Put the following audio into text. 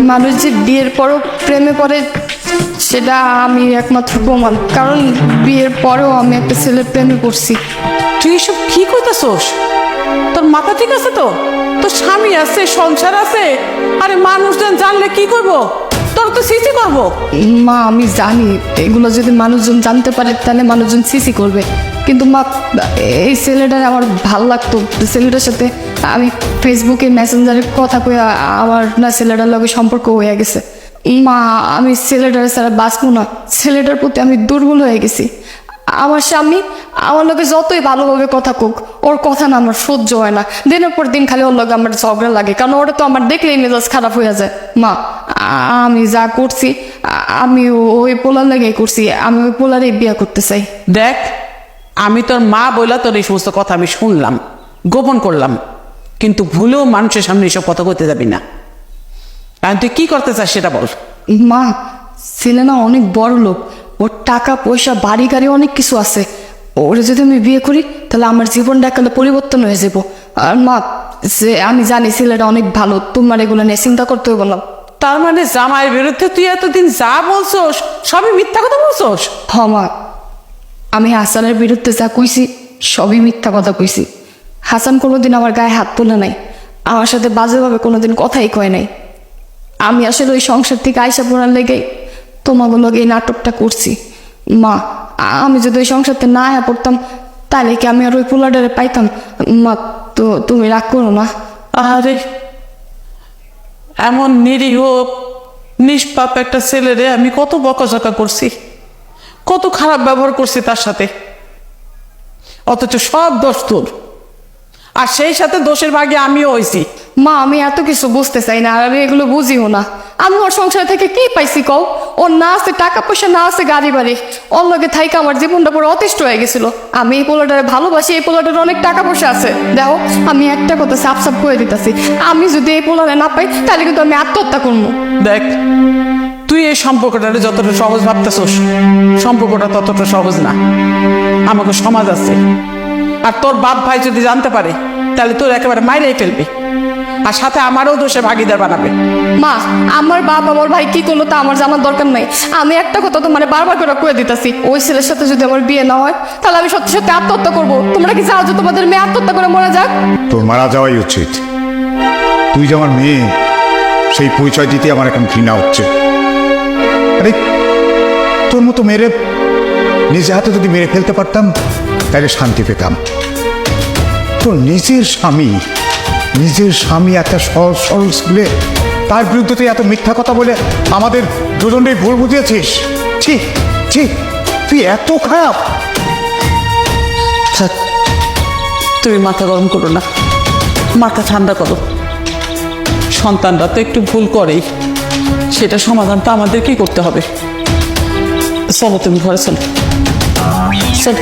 মানুষ যে বিয়ের পরও প্রেমে পড়ে সেটা আমি একমাত্র প্রমাণ। কারণ বিয়ের পরেও আমি একটা ছেলের প্রেমে পড়ছি। তুই এসব কি করতেছোস? তোর মাথা ঠিক আছে তো? তোর স্বামী আছে সংসার আছে আরে মানুষজন জানলে কি করব? তোর তো সিসি করব। মা আমি জানি এগুলো যদি মানুষজন জানতে পারে তাহলে মানুষজন সিসি করবে। কিন্তু মা এই ছেলেটার আমার ভালো লাগতো ছেলেটার সাথে আমি ফেসবুকে মেসেঞ্জারে কথা কয়ে আমার না ছেলেটার লগে সম্পর্ক হয়ে গেছে। মা, আমি ছেলেটার ছাড়া বাঁচবো না। ছেলেটার প্রতি আমি দুর্বল হয়ে গেছি। আমার স্বামী আমার লোকে যতই ভালোভাবে কথা কোক, ওর কথা না আমার সহ্য হয় না। দিনের পর দিন খালি ওর লগে আমার ঝগড়া লাগে, কারণ ওটা তো আমার দেখলেই মেজাজ খারাপ হয়ে যায়। মা, আমি যা করছি, আমি ওই পোলার লেগেই করছি, আমি ওই পোলারই বিয়ে করতে চাই। দেখ, আমি তোর মা বইলা তোর এই সমস্ত কথা আমি শুনলাম, গোপন করলাম। কিন্তু ভুলেও মানুষের সামনে এসব কথা করতে যাবি না। কারণ তুই কি করতে চাস সেটা বল। মা ছেলে না অনেক বড় লোক। ওর টাকা পয়সা বাড়ি গাড়ি অনেক কিছু আছে। ওরে যদি আমি বিয়ে করি তাহলে আমার জীবনটা একালে পরিবর্তন হয়ে যাব? আর মা সে আমি জানি ছেলেটা অনেক ভালো তোমার এগুলো নিয়ে চিন্তা করতে হবে না। তার মানে জামাইয়ের বিরুদ্ধে তুই এতদিন যা বলছোস সবই মিথ্যা কথা বলছোস? হ মা আমি হাসানের বিরুদ্ধে যা কইছি সবই মিথ্যা কথা কইছি। হাসান কোনোদিন আমার গায়ে হাত তোলে নাই। আমার সাথে বাজেভাবে কোনোদিন কথাই কয় নাই। আমি আসলে ওই সংসার থেকে আইসা পড়ার লেগেই তোমাকে লগে এই নাটকটা করছি। মা, আমি যদি ওই সংসারতে না আয়া পড়তাম, তাহলে কি আমি আর ওই পোলাডারে পাইতাম? মা, তো তুমি রাগ করো না। আরে এমন নিরীহ, নিষ্পাপ একটা ছেলেরে আমি কত বকাঝকা করছি। কত খারাপ ব্যবহার করছি তার সাথে। অথচ সব দোষ তোর। আর সেই সাথে দোষের ভাগে আমিও হয়েছি মা আমি এত কিছু বুঝতে চাই না আর আমি এগুলো বুঝিও না। আমি ওর সংসার থেকে কি পাইছি কও? ওর না আছে টাকা পয়সা না আছে গাড়ি বাড়ি ওর লগে থাইকা আমার জীবনটা পুরো অতিষ্ঠ হয়ে গেছিল। আমি এই পোলাটারে ভালোবাসি এই পোলাটার অনেক টাকা পয়সা আছে। দেখো আমি একটা কথা সাপ সাপ করে দিতেছি। আমি যদি এই পোলারে না পাই তাহলে কিন্তু আমি আত্মহত্যা করব দেখ তুই এই সম্পর্কটা যতটা সহজ ভাবতেছোস সম্পর্কটা ততটা সহজ না। আমাকে সমাজ আছে। আর তোর বাপ ভাই যদি জানতে পারে তাহলে তোর একেবারে মাইরেই ফেলবে। আর সাথে আমারও দোষে ভাগিদার বানাবে। মা আমার বাপ আমার ভাই কি করল তা আমার জানার দরকার নাই। আমি একটা কথা তো মানে বারবার করে কয়ে দিতেছি ওই ছেলের সাথে যদি আমার বিয়ে না হয় তাহলে আমি সত্যি সত্যি আত্মহত্যা করব। তোমরা কি চাও যে তোমাদের মেয়ে আত্মহত্যা করে মরে যাক? তোর মারা যাওয়াই উচিত। তুই যে আমার মেয়ে সেই পরিচয় দিতে আমার এখন ঘৃণা হচ্ছে। আরে তোর মতো মেরে নিজে হাতে যদি মেরে ফেলতে পারতাম তাহলে শান্তি পেতাম। তো নিজের স্বামী নিজের স্বামী একটা সহজ, সরল ছেলে, তার বিরুদ্ধে তুই এত মিথ্যা কথা বলে আমাদের দুজনেই ভুল বুঝিয়েছিস? ঠিক ঠিক তুই এত খারাপ। তুমি মাথা গরম করো না, মাথা ঠান্ডা করো। সন্তানরা তো একটু ভুল করেই, সেটা সমাধান তো আমাদেরকেই করতে হবে। চলো তুমি ঘরে চলো। চলো